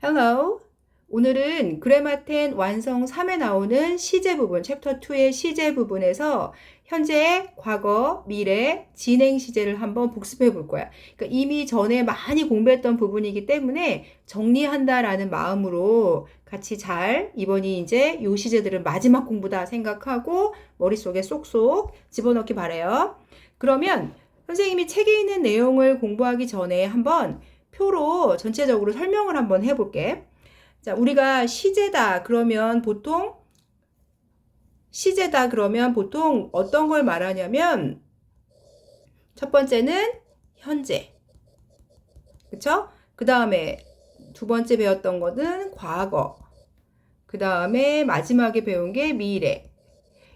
Hello. 오늘은 그레마텐 완성 3에 나오는 시제 부분, 챕터 2의 시제 부분에서 현재, 과거, 미래, 진행 시제를 한번 복습해 볼 거야. 그러니까 이미 전에 많이 공부했던 부분이기 때문에 정리한다라는 마음으로 같이 잘 이번이 이제 요 시제들은 마지막 공부다 생각하고 머릿속에 쏙쏙 집어넣기 바래요. 그러면 선생님이 책에 있는 내용을 공부하기 전에 한번 표로 전체적으로 설명을 한번 해볼게. 자, 우리가 시제다 그러면 보통 시제다 그러면 보통 어떤 걸 말하냐면 첫 번째는 현재. 그쵸? 그 다음에 두 번째 배웠던 거는 과거. 그 다음에 마지막에 배운 게 미래.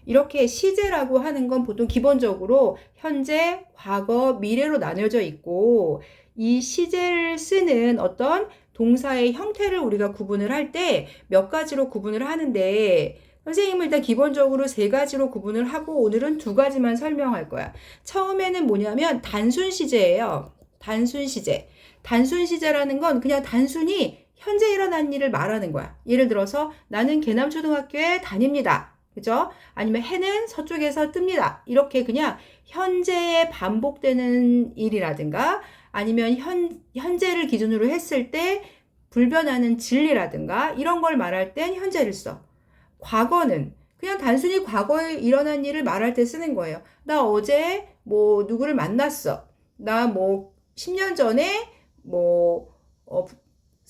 이렇게 시제라고 하는 건 보통 기본적으로 현재, 과거, 미래로 나뉘어져 있고 이 시제를 쓰는 어떤 동사의 형태를 우리가 구분을 할 때 몇 가지로 구분을 하는데 선생님은 일단 기본적으로 세 가지로 구분을 하고 오늘은 두 가지만 설명할 거야. 처음에는 뭐냐면 단순 시제예요. 단순 시제. 단순 시제라는 건 그냥 단순히 현재 일어난 일을 말하는 거야. 예를 들어서 나는 계남초등학교에 다닙니다. 그죠? 아니면 해는 서쪽에서 뜹니다. 이렇게 그냥 현재에 반복되는 일이라든가 아니면 현, 현재를 기준으로 했을 때 불변하는 진리라든가 이런 걸 말할 땐 현재를 써. 과거는 그냥 단순히 과거에 일어난 일을 말할 때 쓰는 거예요. 나 어제 뭐 누구를 만났어. 나 뭐 10년 전에 뭐 어,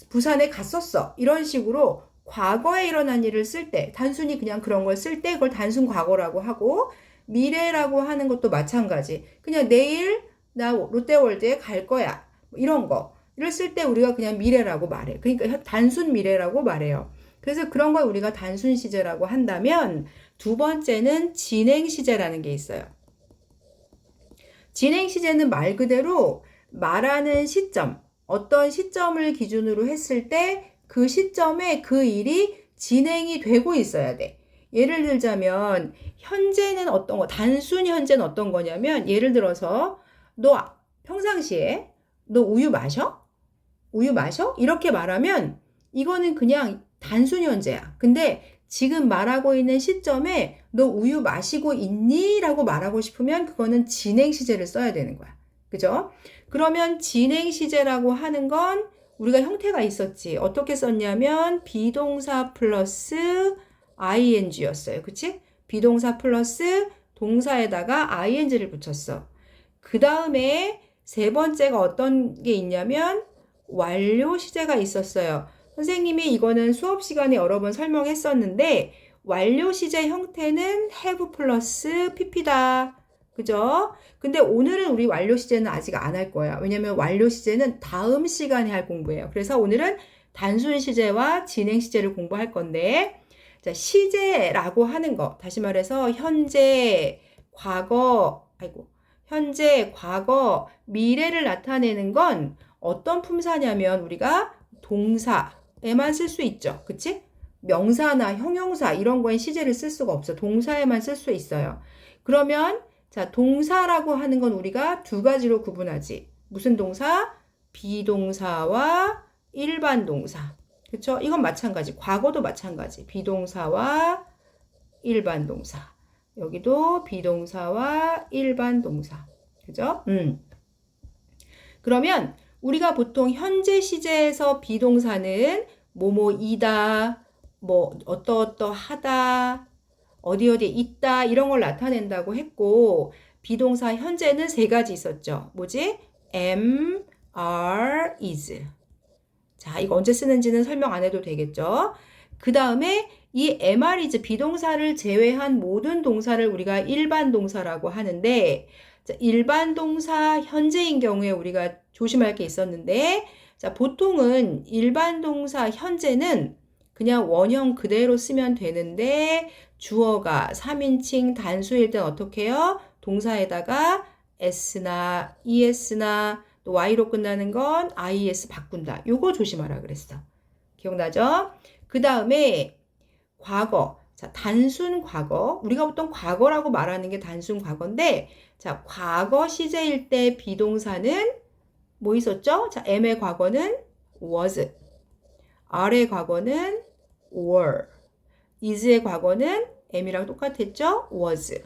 부산에 갔었어. 이런 식으로 과거에 일어난 일을 쓸 때, 단순히 그냥 그런 걸 쓸 때 그걸 단순 과거라고 하고, 미래라고 하는 것도 마찬가지. 그냥 내일 나 롯데월드에 갈 거야. 뭐 이런 거. 이를 쓸 때 우리가 그냥 미래라고 말해. 그러니까 단순 미래라고 말해요. 그래서 그런 걸 우리가 단순 시제라고 한다면 두 번째는 진행 시제라는 게 있어요. 진행 시제는 말 그대로 말하는 시점, 어떤 시점을 기준으로 했을 때 그 시점에 그 일이 진행이 되고 있어야 돼. 예를 들자면 현재는 어떤 거, 단순 현재는 어떤 거냐면 예를 들어서 너 평상시에 너 우유 마셔? 우유 마셔? 이렇게 말하면 이거는 그냥 단순 현재야. 근데 지금 말하고 있는 시점에 너 우유 마시고 있니? 라고 말하고 싶으면 그거는 진행 시제를 써야 되는 거야. 그죠? 그러면 진행 시제라고 하는 건 우리가 형태가 있었지. 어떻게 썼냐면 비동사 플러스 ing였어요. 그치? 비동사 플러스 동사에다가 ing를 붙였어. 그 다음에 세 번째가 어떤 게 있냐면 완료 시제가 있었어요. 선생님이 이거는 수업 시간에 여러 번 설명했었는데 완료 시제 형태는 have 플러스 pp다. 그죠? 근데 오늘은 우리 완료 시제는 아직 안 할 거야. 왜냐면 완료 시제는 다음 시간에 할 공부예요. 그래서 오늘은 단순 시제와 진행 시제를 공부할 건데, 자, 시제라고 하는 거. 다시 말해서 현재, 과거, 아이고, 현재, 과거, 미래를 나타내는 건 어떤 품사냐면 우리가 동사에만 쓸 수 있죠. 그치? 명사나 형용사 이런 거엔 시제를 쓸 수가 없어. 동사에만 쓸 수 있어요. 그러면 자, 동사라고 하는 건 우리가 두 가지로 구분하지. 무슨 동사? 비동사와 일반 동사. 그쵸? 이건 마찬가지. 과거도 마찬가지. 비동사와 일반 동사. 여기도 비동사와 일반 동사. 그죠? 음. 그러면 우리가 보통 현재 시제에서 비동사는 뭐뭐이다, 뭐 어떠어떠하다, 어디 어디에 있다 이런 걸 나타낸다고 했고 비동사 현재는 세 가지 있었죠. 뭐지? am, are, is. 자, 이거 언제 쓰는지는 설명 안 해도 되겠죠. 그 다음에 이 are, is 비동사를 제외한 모든 동사를 우리가 일반 동사라고 하는데 자, 일반 동사 현재인 경우에 우리가 조심할 게 있었는데 자, 보통은 일반 동사 현재는 그냥 원형 그대로 쓰면 되는데 주어가 3인칭 단수일 땐 어떻게 해요? 동사에다가 s나 es나 또 y로 끝나는 건 is 바꾼다. 요거 조심하라 그랬어. 기억나죠? 그 다음에 과거. 자, 단순 과거. 우리가 보통 과거라고 말하는 게 단순 과거인데, 자, 과거 시제일 때 비동사는 뭐 있었죠? 자, M의 과거는 was. are의 과거는 were. is의 과거는 am이랑 똑같았죠? was.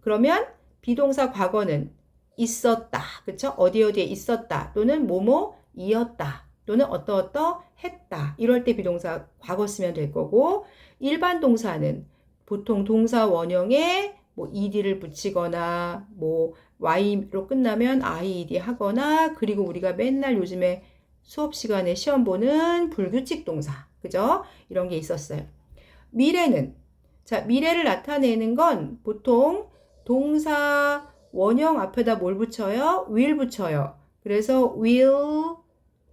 그러면 비동사 과거는 있었다. 그쵸? 어디 어디에 있었다. 또는 뭐뭐 이었다. 또는 어떠어떠 했다. 이럴 때 비동사 과거 쓰면 될 거고 일반 동사는 보통 동사 원형에 뭐 ed를 붙이거나 뭐 y로 끝나면 ied 하거나 그리고 우리가 맨날 요즘에 수업 시간에 시험 보는 불규칙 동사. 그죠? 이런 게 있었어요. 미래는 자, 미래를 나타내는 건 보통 동사 원형 앞에다 뭘 붙여요? will 붙여요. 그래서 will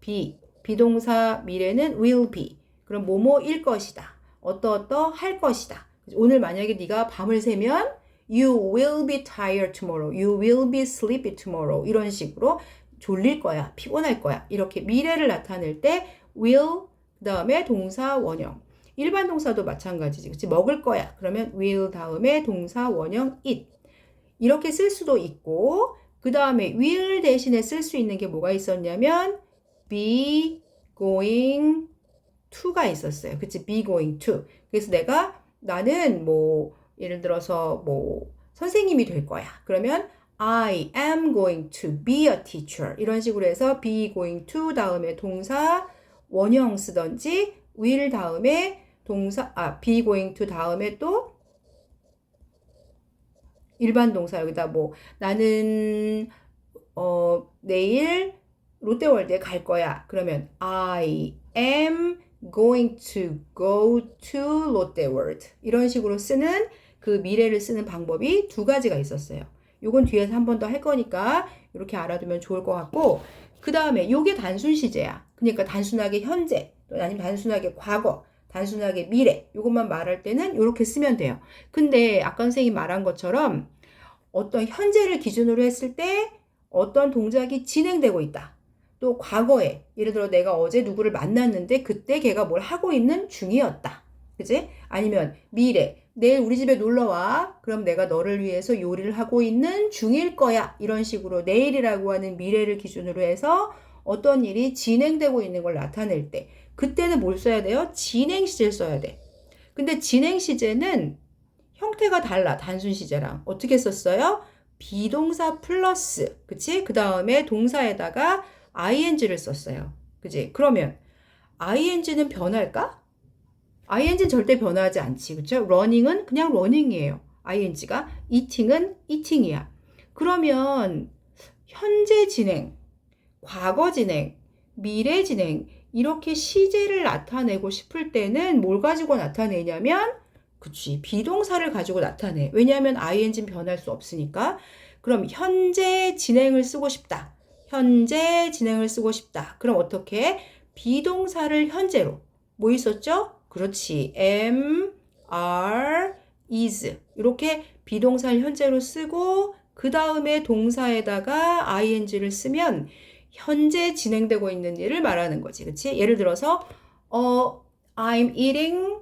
be. 비동사 미래는 will be. 그럼 뭐뭐일 것이다. 어떠어떠 할 것이다. 오늘 만약에 네가 밤을 새면 you will be tired tomorrow. you will be sleepy tomorrow. 이런 식으로 졸릴 거야. 피곤할 거야. 이렇게 미래를 나타낼 때 will 그다음에 동사 원형. 일반 동사도 마찬가지지. 그치? 먹을 거야. 그러면 will 다음에 동사 원형 it. 이렇게 쓸 수도 있고 그 다음에 will 대신에 쓸 수 있는 게 뭐가 있었냐면 be going to가 있었어요. 그치? be going to. 그래서 내가 나는 뭐 예를 들어서 뭐 선생님이 될 거야. 그러면 I am going to be a teacher. 이런 식으로 해서 be going to 다음에 동사 원형 쓰던지 will 다음에 동사 아 be going to 다음에 또 일반 동사 여기다 뭐 나는 어 내일 롯데월드에 갈 거야. 그러면 I am going to go to 롯데월드. 이런 식으로 쓰는 그 미래를 쓰는 방법이 두 가지가 있었어요. 요건 뒤에서 한 번 더 할 거니까 이렇게 알아두면 좋을 것 같고 그 다음에 요게 단순 시제야. 그러니까 단순하게 현재 또 아니면 단순하게 과거 단순하게 미래 이것만 말할 때는 이렇게 쓰면 돼요. 근데 아까 선생님이 말한 것처럼 어떤 현재를 기준으로 했을 때 어떤 동작이 진행되고 있다. 또 과거에 예를 들어 내가 어제 누구를 만났는데 그때 걔가 뭘 하고 있는 중이었다. 그지? 아니면 미래 내일 우리 집에 놀러 와. 그럼 내가 너를 위해서 요리를 하고 있는 중일 거야. 이런 식으로 내일이라고 하는 미래를 기준으로 해서 어떤 일이 진행되고 있는 걸 나타낼 때 그때는 뭘 써야 돼요? 진행 시제를 써야 돼. 근데 진행 시제는 형태가 달라. 단순 시제랑. 어떻게 썼어요? 비동사 플러스. 그치? 그 다음에 동사에다가 ing를 썼어요. 그치? 그러면 ing는 변할까? ing는 절대 변하지 않지. 그쵸? running은 그냥 running이에요. ing가. eating은 eating이야. 그러면 현재 진행, 과거 진행, 미래 진행 이렇게 시제를 나타내고 싶을 때는 뭘 가지고 나타내냐면 그치 비동사를 가지고 나타내 왜냐하면 ing는 변할 수 없으니까 그럼 현재 진행을 쓰고 싶다 현재 진행을 쓰고 싶다 그럼 어떻게 비동사를 현재로 뭐 있었죠 그렇지 am are is 이렇게 비동사를 현재로 쓰고 그 다음에 동사에다가 ing를 쓰면 현재 진행되고 있는 일을 말하는 거지. 그치? 예를 들어서, 어, I'm eating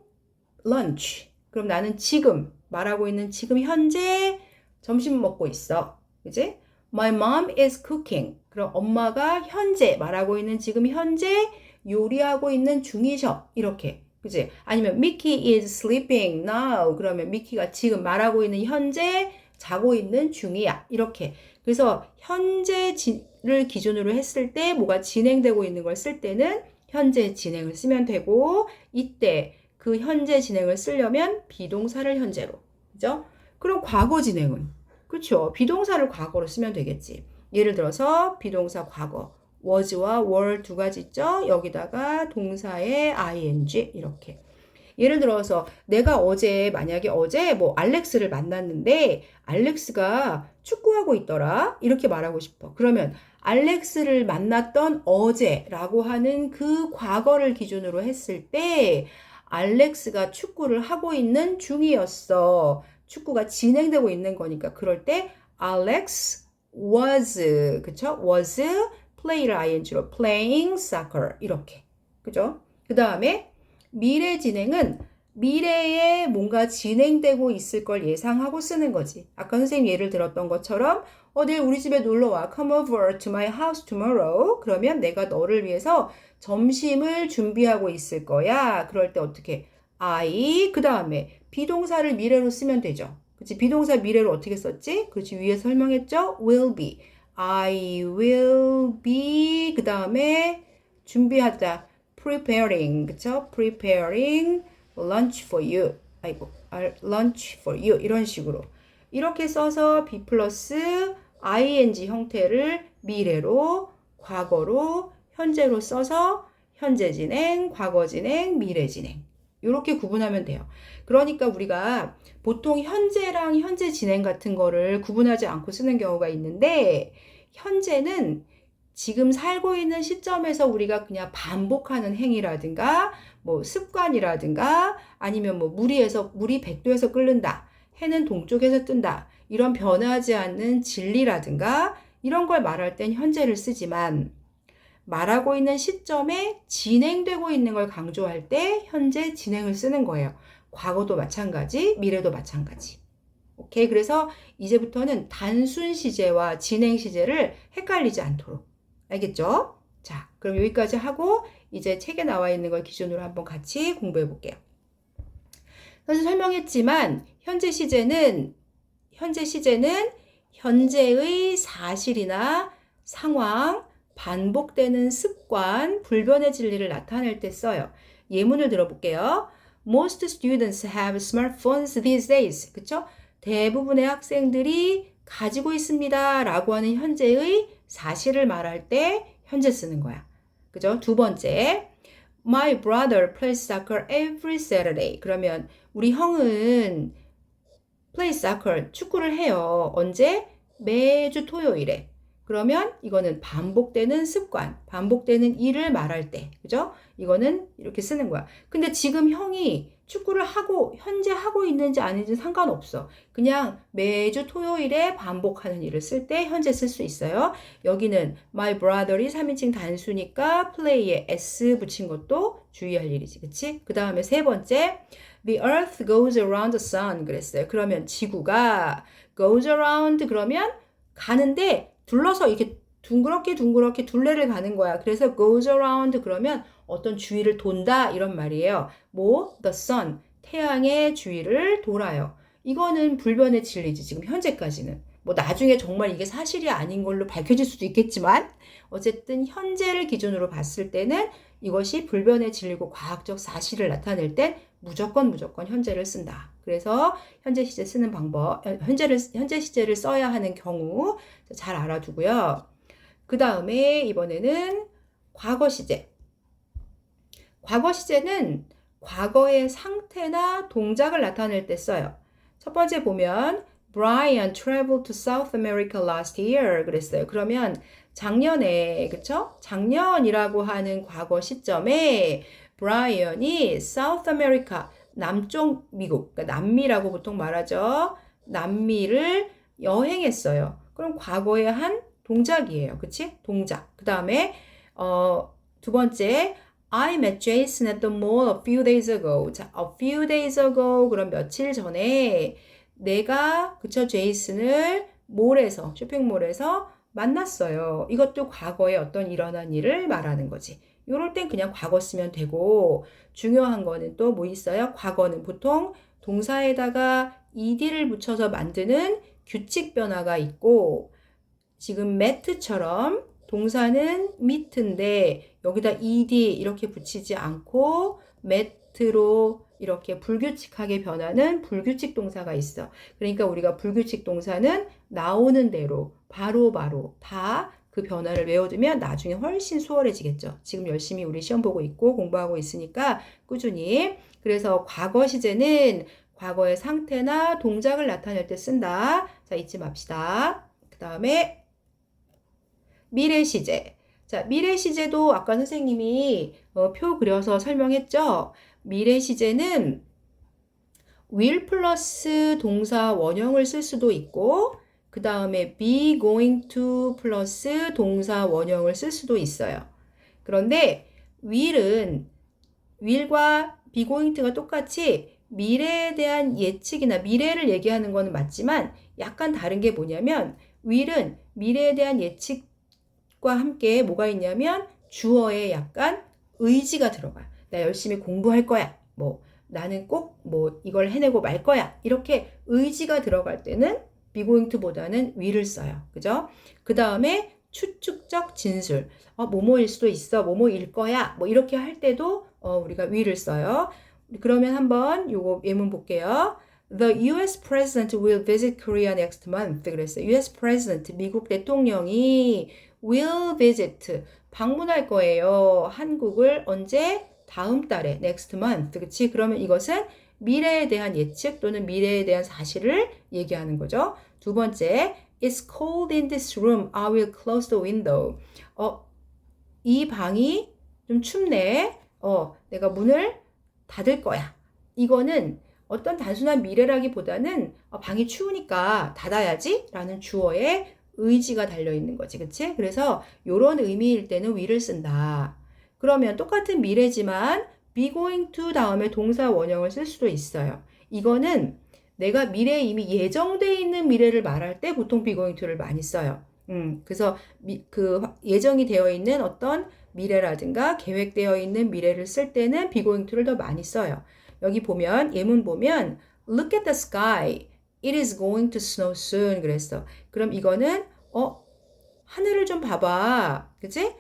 lunch. 그럼 나는 지금, 말하고 있는 지금 현재 점심 먹고 있어. 그치? My mom is cooking. 그럼 엄마가 현재, 말하고 있는 지금 현재 요리하고 있는 중이셔. 이렇게. 그치? 아니면 Mickey is sleeping now. 그러면 미키가 지금 말하고 있는 현재 자고 있는 중이야. 이렇게. 그래서 현재를 기준으로 했을 때 뭐가 진행되고 있는 걸 쓸 때는 현재 진행을 쓰면 되고 이때 그 현재 진행을 쓰려면 비동사를 현재로. 그죠? 그럼 과거 진행은 그렇죠. 비동사를 과거로 쓰면 되겠지. 예를 들어서 비동사 과거 was와 were 두 가지 있죠. 여기다가 동사의 ing 이렇게. 예를 들어서 내가 어제 만약에 어제 뭐 알렉스를 만났는데 알렉스가 축구하고 있더라 이렇게 말하고 싶어. 그러면 알렉스를 만났던 어제라고 하는 그 과거를 기준으로 했을 때 알렉스가 축구를 하고 있는 중이었어. 축구가 진행되고 있는 거니까 그럴 때 Alex was 그쵸? was play를 ing로 playing soccer 이렇게 그죠? 그 다음에 미래 진행은 미래에 뭔가 진행되고 있을 걸 예상하고 쓰는 거지. 아까 선생님 예를 들었던 것처럼 어, 내일 우리 집에 놀러 와. Come over to my house tomorrow. 그러면 내가 너를 위해서 점심을 준비하고 있을 거야. 그럴 때 어떻게? I 그 다음에 비동사를 미래로 쓰면 되죠. 그치? 비동사 미래로 어떻게 썼지? 그렇지. 위에 설명했죠? will be. I will be 그 다음에 준비하다. preparing 그쵸? preparing lunch for you. 아이고, 아, lunch for you 이런 식으로 이렇게 써서 be 플러스 ing 형태를 미래로 과거로 현재로 써서 현재 진행, 과거 진행, 미래 진행 이렇게 구분하면 돼요. 그러니까 우리가 보통 현재랑 현재 진행 같은 거를 구분하지 않고 쓰는 경우가 있는데 현재는 지금 살고 있는 시점에서 우리가 그냥 반복하는 행위라든가 뭐 습관이라든가 아니면 뭐 물이에서 물이 100도에서 끓는다. 해는 동쪽에서 뜬다. 이런 변하지 않는 진리라든가 이런 걸 말할 땐 현재를 쓰지만 말하고 있는 시점에 진행되고 있는 걸 강조할 때 현재 진행을 쓰는 거예요. 과거도 마찬가지, 미래도 마찬가지. 오케이. 그래서 이제부터는 단순 시제와 진행 시제를 헷갈리지 않도록. 알겠죠? 자, 그럼 여기까지 하고 이제 책에 나와 있는 걸 기준으로 한번 같이 공부해 볼게요. 사실 설명했지만 현재 시제는 현재 시제는 현재의 사실이나 상황, 반복되는 습관, 불변의 진리를 나타낼 때 써요. 예문을 들어볼게요. Most students have smartphones these days. 그쵸? 대부분의 학생들이 가지고 있습니다. 라고 하는 현재의 사실을 말할 때 현재 쓰는 거야. 그죠? 두 번째. My brother plays soccer every Saturday. 그러면 우리 형은 play soccer, 축구를 해요. 언제? 매주 토요일에. 그러면 이거는 반복되는 습관, 반복되는 일을 말할 때, 그죠? 이거는 이렇게 쓰는 거야. 근데 지금 형이 축구를 하고, 현재 하고 있는지 아닌지 상관없어. 그냥 매주 토요일에 반복하는 일을 쓸 때 현재 쓸 수 있어요. 여기는 my brother이 3인칭 단수니까 play에 s 붙인 것도 주의할 일이지, 그치? 그 다음에 세 번째, the earth goes around the sun 그랬어요. 그러면 지구가 goes around 그러면 가는데 둘러서 이렇게 둥그렇게 둥그렇게 둘레를 가는 거야. 그래서 goes around 그러면 어떤 주위를 돈다 이런 말이에요. 뭐 the sun 태양의 주위를 돌아요. 이거는 불변의 진리지 지금 현재까지는. 뭐 나중에 정말 이게 사실이 아닌 걸로 밝혀질 수도 있겠지만 어쨌든 현재를 기준으로 봤을 때는 이것이 불변의 진리고 과학적 사실을 나타낼 땐 무조건 무조건 현재를 쓴다. 그래서 현재 시제 쓰는 방법, 현재를 현재 시제를 써야 하는 경우 잘 알아두고요. 그 다음에 이번에는 과거 시제. 과거 시제는 과거의 상태나 동작을 나타낼 때 써요. 첫 번째 보면 Brian traveled to South America last year 그랬어요. 그러면 작년에 그쵸? 작년이라고 하는 과거 시점에 브라이언이 South America 남쪽 미국 그러니까 남미라고 보통 말하죠. 남미를 여행했어요. 그럼 과거의 한 동작이에요. 그치? 동작. 그 다음에 어, 두 번째 I met Jason at the mall a few days ago. 자, a few days ago 그럼 며칠 전에 내가 그쵸 제이슨을 몰에서 쇼핑몰에서 만났어요. 이것도 과거에 어떤 일어난 일을 말하는 거지. 이럴 땐 그냥 과거 쓰면 되고 중요한 거는 또 뭐 있어요? 과거는 보통 동사에다가 ed를 붙여서 만드는 규칙 변화가 있고 지금 met처럼 동사는 meet인데 여기다 ed 이렇게 붙이지 않고 met로 이렇게 불규칙하게 변하는 불규칙 동사가 있어. 그러니까 우리가 불규칙 동사는 나오는 대로 바로바로 다 그 변화를 외워두면 나중에 훨씬 수월해지겠죠. 지금 열심히 우리 시험 보고 있고 공부하고 있으니까 꾸준히. 그래서 과거 시제는 과거의 상태나 동작을 나타낼 때 쓴다. 자, 잊지 맙시다. 그 다음에 미래 시제. 자, 미래 시제도 아까 선생님이 어, 표 그려서 설명했죠. 미래 시제는 will 플러스 동사 원형을 쓸 수도 있고 그 다음에 be going to 플러스 동사 원형을 쓸 수도 있어요. 그런데 will은 will과 be going to가 똑같이 미래에 대한 예측이나 미래를 얘기하는 거는 맞지만 약간 다른 게 뭐냐면 will은 미래에 대한 예측과 함께 뭐가 있냐면 주어에 약간 의지가 들어가요. 나 열심히 공부할 거야. 뭐 나는 꼭 뭐 이걸 해내고 말 거야. 이렇게 의지가 들어갈 때는 to보다는 will을 써요. 그죠? 그 다음에 추측적 진술. 어, 뭐뭐일 수도 있어. 뭐뭐일 거야. 뭐 이렇게 할 때도 어, 우리가 will을 써요. 그러면 한번 요거 예문 볼게요. The US president will visit Korea next month. 그랬어요. US president, 미국 대통령이 will visit, 방문할 거예요. 한국을 언제? 다음 달에, next month. 그치? 그러면 이것은 미래에 대한 예측 또는 미래에 대한 사실을 얘기하는 거죠. 두 번째, It's cold in this room. I will close the window. 어, 이 방이 좀 춥네. 어, 내가 문을 닫을 거야. 이거는 어떤 단순한 미래라기보다는 어, 방이 추우니까 닫아야지 라는 주어에 의지가 달려 있는 거지. 그치? 그래서 이런 의미일 때는 will을 쓴다. 그러면 똑같은 미래지만 be going to 다음에 동사 원형을 쓸 수도 있어요. 이거는 내가 미래에 이미 예정돼 있는 미래를 말할 때 보통 be going to를 많이 써요. 음, 그래서 미, 그 예정이 되어 있는 어떤 미래라든가 계획되어 있는 미래를 쓸 때는 be going to를 더 많이 써요. 여기 보면 예문 보면 look at the sky. It is going to snow soon 그랬어. 그럼 이거는 어 하늘을 좀 봐봐. 그치?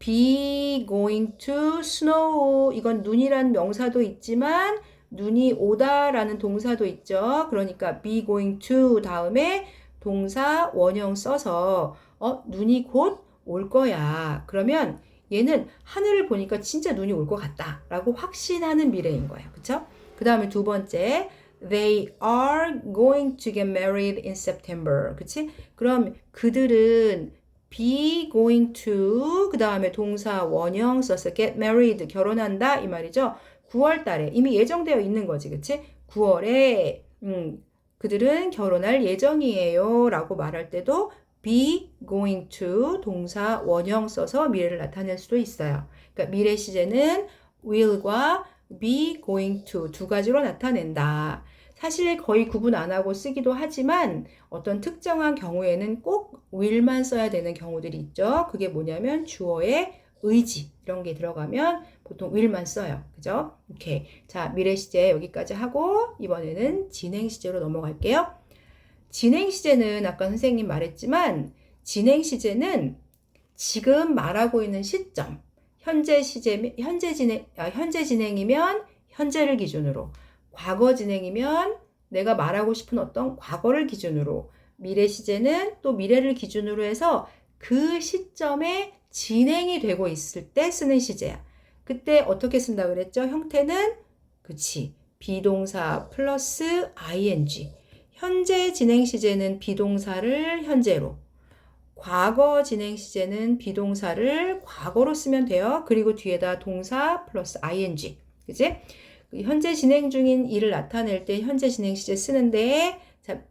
Be going to snow 이건 눈이란 명사도 있지만 눈이 오다라는 동사도 있죠. 그러니까 be going to 다음에 동사 원형 써서 어 눈이 곧 올 거야. 그러면 얘는 하늘을 보니까 진짜 눈이 올 것 같다라고 확신하는 미래인 거예요. 그쵸? 그 다음에 두 번째, they are going to get married in September. 그치? 그럼 그들은 be going to 그 다음에 동사 원형 써서 get married 결혼한다 이 말이죠. 9월 달에 이미 예정되어 있는 거지. 그치? 9월에 음, 그들은 결혼할 예정이에요 라고 말할 때도 be going to 동사 원형 써서 미래를 나타낼 수도 있어요. 그러니까 미래 시제는 will과 be going to 두 가지로 나타낸다. 사실 거의 구분 안 하고 쓰기도 하지만 어떤 특정한 경우에는 꼭 will만 써야 되는 경우들이 있죠. 그게 뭐냐면 주어의 의지 이런 게 들어가면 보통 will만 써요. 그죠? 오케이. 자, 미래 시제 여기까지 하고 이번에는 진행 시제로 넘어갈게요. 진행 시제는 아까 선생님 말했지만 진행 시제는 지금 말하고 있는 시점, 현재 시제 현재 진행 아, 현재 진행이면 현재를 기준으로, 과거 진행이면 내가 말하고 싶은 어떤 과거를 기준으로, 미래 시제는 또 미래를 기준으로 해서 그 시점에 진행이 되고 있을 때 쓰는 시제야. 그때 어떻게 쓴다 그랬죠? 형태는 그치 비동사 플러스 ing. 현재 진행 시제는 비동사를 현재로, 과거 진행 시제는 비동사를 과거로 쓰면 돼요. 그리고 뒤에다 동사 플러스 ing. 그지? 현재 진행 중인 일을 나타낼 때 현재 진행 시제 쓰는데 자,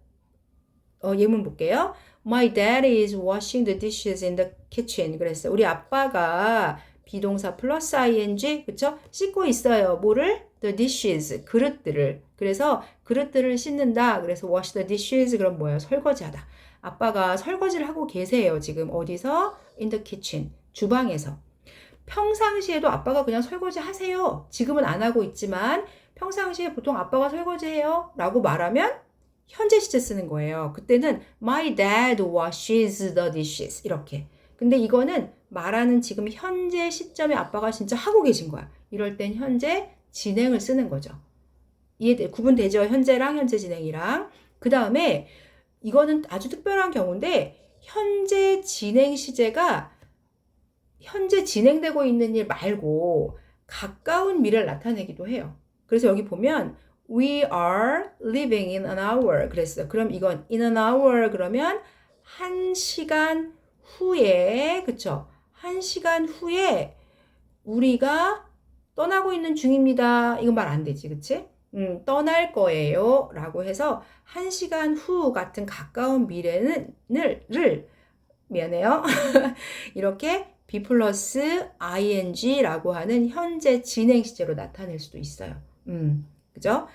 어, 예문 볼게요. My dad is washing the dishes in the kitchen. 그랬어요. 우리 아빠가 비동사 플러스 ing, 그쵸? 씻고 있어요. 뭐를? The dishes, 그릇들을. 그래서 그릇들을 씻는다. 그래서 wash the dishes, 그럼 뭐예요? 설거지하다. 아빠가 설거지를 하고 계세요. 지금 어디서? In the kitchen, 주방에서. 평상시에도 아빠가 그냥 설거지 하세요. 지금은 안 하고 있지만 평상시에 보통 아빠가 설거지 해요. 라고 말하면 현재 시제 쓰는 거예요. 그때는 my dad washes the dishes. 이렇게. 근데 이거는 말하는 지금 현재 시점에 아빠가 진짜 하고 계신 거야. 이럴 땐 현재 진행을 쓰는 거죠. 이해 구분되죠? 현재랑 현재 진행이랑. 그 다음에 이거는 아주 특별한 경우인데 현재 진행 시제가 현재 진행되고 있는 일 말고 가까운 미래를 나타내기도 해요. 그래서 여기 보면 we are living in an hour 그랬어요. 그럼 이건 in an hour 그러면 한 시간 후에 그쵸? 한 시간 후에 우리가 떠나고 있는 중입니다. 이건 말 안 되지, 그치? 음, 떠날 거예요. 라고 해서 한 시간 후 같은 가까운 미래는, 를, 를 미안해요. 이렇게 be 플러스 ing라고 하는 현재 진행 시제로 나타낼 수도 있어요. 음, 그죠?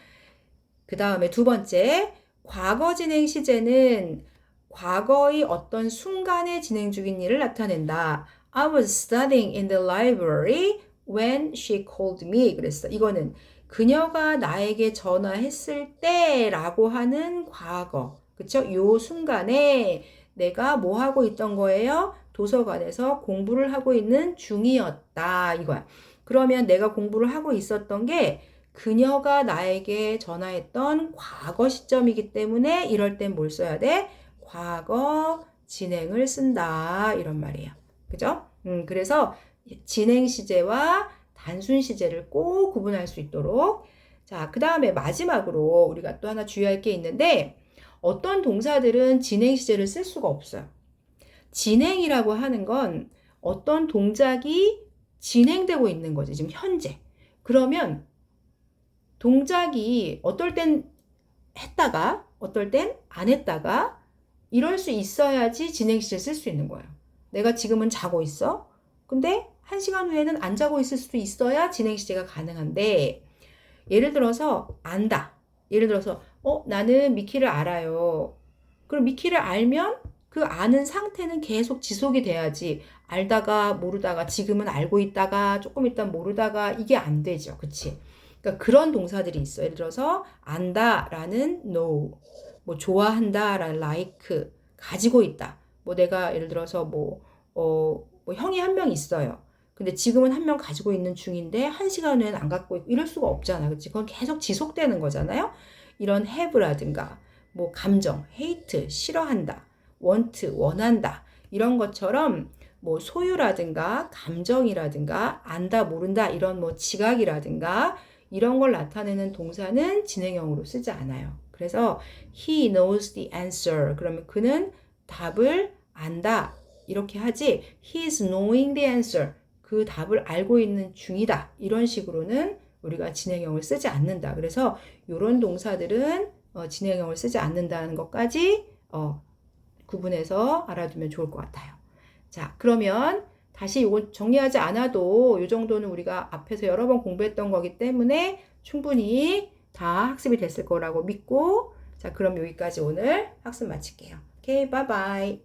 그 다음에 두 번째, 과거 진행 시제는 과거의 어떤 순간에 진행 중인 일을 나타낸다. I was studying in the library when she called me 그랬어. 이거는 그녀가 나에게 전화했을 때라고 하는 과거. 그쵸? 요 순간에 내가 뭐 하고 있던 거예요? 도서관에서 공부를 하고 있는 중이었다. 이거야. 그러면 내가 공부를 하고 있었던 게 그녀가 나에게 전화했던 과거 시점이기 때문에 이럴 땐 뭘 써야 돼? 과거 진행을 쓴다. 이런 말이에요. 그죠? 음, 그래서 진행 시제와 단순 시제를 꼭 구분할 수 있도록. 자, 그 다음에 마지막으로 우리가 또 하나 주의할 게 있는데 어떤 동사들은 진행 시제를 쓸 수가 없어요. 진행이라고 하는 건 어떤 동작이 진행되고 있는 거지, 지금 현재. 그러면 동작이 어떨 땐 했다가, 어떨 땐 안 했다가, 이럴 수 있어야지 진행 시제 쓸수 있는 거예요. 내가 지금은 자고 있어. 근데 한 시간 후에는 안 자고 있을 수도 있어야 진행 시제가 가능한데, 예를 들어서 안다. 예를 들어서 어 나는 미키를 알아요. 그럼 미키를 알면 그 아는 상태는 계속 지속이 돼야지. 알다가 모르다가 지금은 알고 있다가 조금 있다 모르다가 이게 안 되죠. 그치? 그러니까 그런 동사들이 있어. 예를 들어서 안다라는 know, 뭐 좋아한다라는 like, 가지고 있다. 뭐 내가 예를 들어서 뭐, 어, 뭐 형이 한 명 있어요. 근데 지금은 한 명 가지고 있는 중인데 한 시간 후에는 안 갖고 있고 이럴 수가 없잖아. 그치? 그건 계속 지속되는 거잖아요. 이런 have라든가 뭐 감정, hate, 싫어한다, want, 원한다. 이런 것처럼 뭐 소유라든가 감정이라든가 안다 모른다 이런 뭐 지각이라든가 이런 걸 나타내는 동사는 진행형으로 쓰지 않아요. 그래서 he knows the answer. 그러면 그는 답을 안다. 이렇게 하지. he is knowing the answer. 그 답을 알고 있는 중이다. 이런 식으로는 우리가 진행형을 쓰지 않는다. 그래서 이런 동사들은 어, 진행형을 쓰지 않는다는 것까지 어, 구분해서 알아두면 좋을 것 같아요. 자, 그러면 다시 이거 정리하지 않아도 이 정도는 우리가 앞에서 여러 번 공부했던 거기 때문에 충분히 다 학습이 됐을 거라고 믿고 자, 그럼 여기까지 오늘 학습 마칠게요. 오케이, 바이바이.